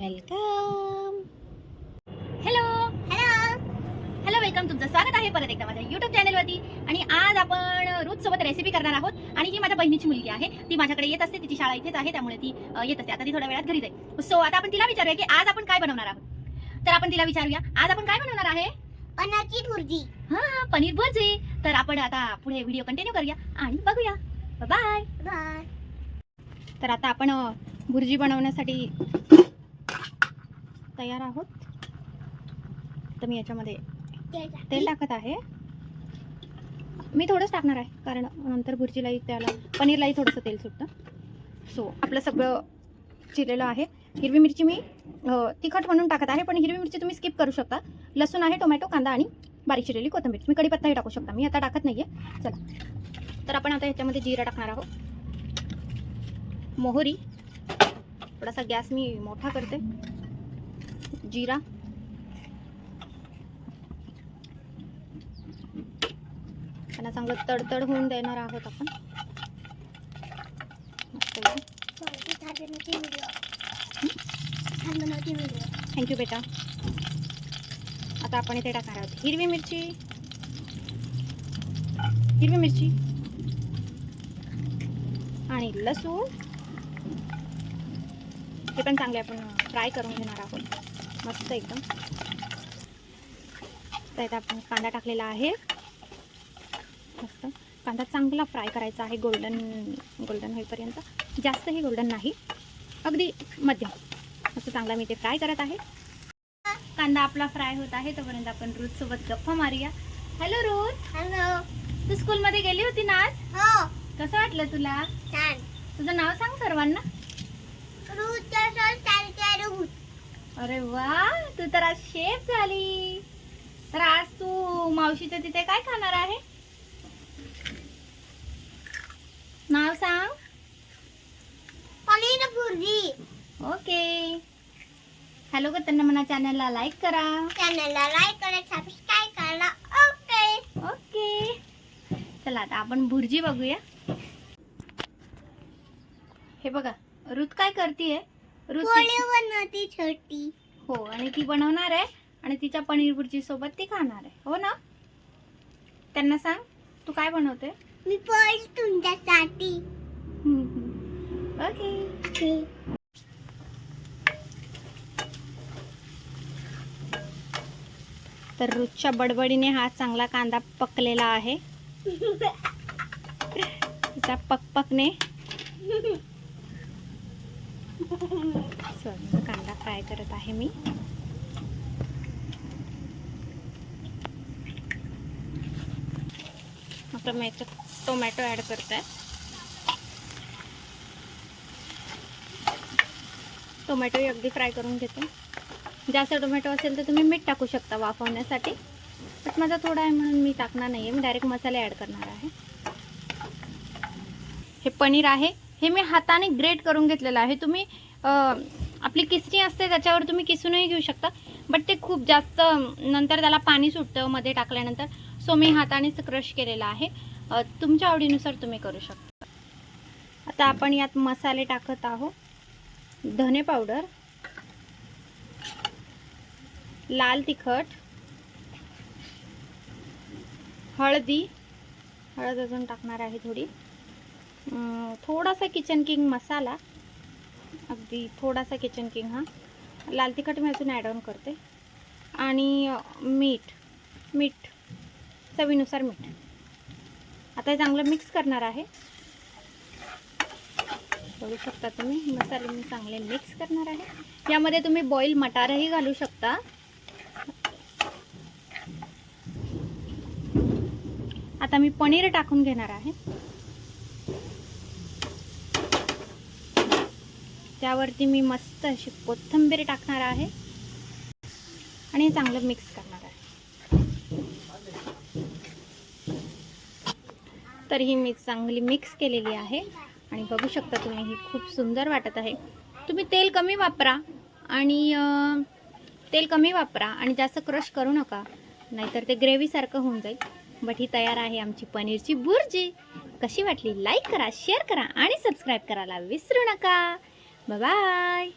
Welcome hello hello hello welcome तुमचं स्वागत आहे परत एकदा माझ्या युट्यूब चॅनलवरती आणि आज आपण रोज सोबत रेसिपी करणार आहोत. आणि ही माझ्या बहिणीची मुलगी आहे ती माझ्याकडे येत असते. तिची शाळा इथेच आहे त्यामुळे ती येत असते. आता ती थोड्या वेळात घरी जाईल सो आता आपण तिला विचारूया की आज आपण काय बनवणार आहोत? तर आपण तिला विचारूया आज आपण काय बनवणार आहे? पनाची भुर्जी. हा पनीर भुर्जी. तर आपण आता पुढे व्हिडिओ कंटिन्यू करूया आणि बघूया. बाय बाय तर आता आपण भुर्जी बनवण्यासाठी तयार आहोत. तर मी याच्यामध्ये तेल टाकत. आहे. मी थोडंच टाकणार आहे कारण नंतर भुर्जीलाही त्याला पनीरलाही थोडंसं तेल सुटतं. सो आपलं सगळं चिरलेलं आहे. हिरवी मिरची मी तिखट म्हणून टाकत आहे पण हिरवी मिरची तुम्ही स्किप करू शकता. लसूण आहे टोमॅटो कांदा आणि बारीक चिरलेली कोथिंबीर. मी कढीपत्ताही टाकू शकता. मी आता टाकत नाही आहे चला. तर आपण आता ह्याच्यामध्ये जिरा टाकणार आहोत. मोहरी. थोडासा गॅस मी मोठा करते. जिरा। त्यांना चांगलं तडतड होऊन देणार आहोत आपण. थँक्यू बेटा. आता आपण इथे टाकणार आहोत. हिरवी मिरची. हिरवी मिरची. आणि लसूण. हे पण चांगले आपण फ्राय करून घेणार आहोत. मस्त एकदम. आपण कांदा टाकलेला आहे. मस्त. कांदा चांगला फ्राय करायचा आहे गोल्डन गोल्डन होईपर्यंत. जास्तही गोल्डन नाही. अगदी मध्यम. मस्त चांगला मी ते फ्राय करत आहे. कांदा आपला फ्राय होत आहे तोपर्यंत आपण रूथ सोबत गप्पा मारूया. Hello Ruth. हॅलो तू स्कूलमध्ये गेली होती ना आज? हो. कसं वाटलं तुला? छान. तुझं नाव सांग सर्वांना. रूट अरे वा तू तर आज शेफ झाली. तर आज तू मावशीच्या तिथे काय खाणार आहे? नाव सांग. पनीर भुर्जी ओके. हॅलो करताना म्हणा चॅनलला लाईक करा. चॅनलला लाईक करा सबस्क्राईब करा. ओके. ओके. चला आता आपण भुर्जी बघूया. हे बघा रुत काय करतीये? रुत पोळी बनवती छोटी. हो आणि ती बनवणार आहे आणि तिच्या पनीर भुर्जी सोबत ती खाणार आहे. हो ना? त्यांना सांग तू काय बनवते? मी पोळी तुमच्यासाठी. ओके. तर रोजच्या बडबडीने हा चांगला कांदा पकलेला आहे. तिचा पकपकने सॉरी कांदा फ्राय करत आहे मी. आता मी याच्यात टोमॅटो ॲड करत आहे टोमॅटोही अगदी फ्राय करून घेते. जास्त टोमॅटो असेल तर तुम्ही मीठ टाकू शकता वाफवण्यासाठी. पण माझा थोडा आहे म्हणून मी टाकणार नाही आहे मी डायरेक्ट मसाले ॲड करणार आहे. हे पनीर आहे. हे मी हाताने ग्रेट करून घेतलेलं आहे. तुम्ही आपली किसणी असते त्याच्यावर तुम्ही किसूनही घेऊ शकता बट ते खूप जास्त नंतर त्याला पाणी सुटतं मध्ये टाकल्यानंतर सो मी हातानेच क्रश केलेलं आहे. तुमच्या आवडीनुसार तुम्ही करू शकता. आता आपण यात मसाले टाकत आहोत. धने पावडर लाल तिखट हळदी हळद अजून टाकणार आहे थोडी. थोडासा किचन किंग मसाला. अगदी थोडासा किचन किंग हा. लाल तिखट मी अजून ॲड ऑन करते. आणि मीठ. मीठ. चवीनुसार मीठ. आता हे चांगलं मिक्स करणार आहे. बघू शकता तुम्ही मसाले मी चांगले मिक्स करणार आहे. यामध्ये तुम्ही बॉईल मटारही घालू शकता. आता मी पनीर टाकून घेणार आहे. त्यावरती मी मस्त अशी कोथिंबीर टाकणार आहे आणि हे चांगलं मिक्स करणार आहे. तर ही मी चांगली मिक्स केलेली आहे आणि बघू शकता तुम्ही ही खूप सुंदर वाटत आहे. तुम्ही तेल कमी वापरा आणि तेल कमी वापरा आणि जास्त क्रश करू नका नाहीतर ते ग्रेव्हीसारखं होऊन जाईल. बट ही तयार आहे आमची पनीरची बुर्जी कशी वाटली? लाईक करा शेअर करा आणि सबस्क्राईब करायला विसरू नका. बाय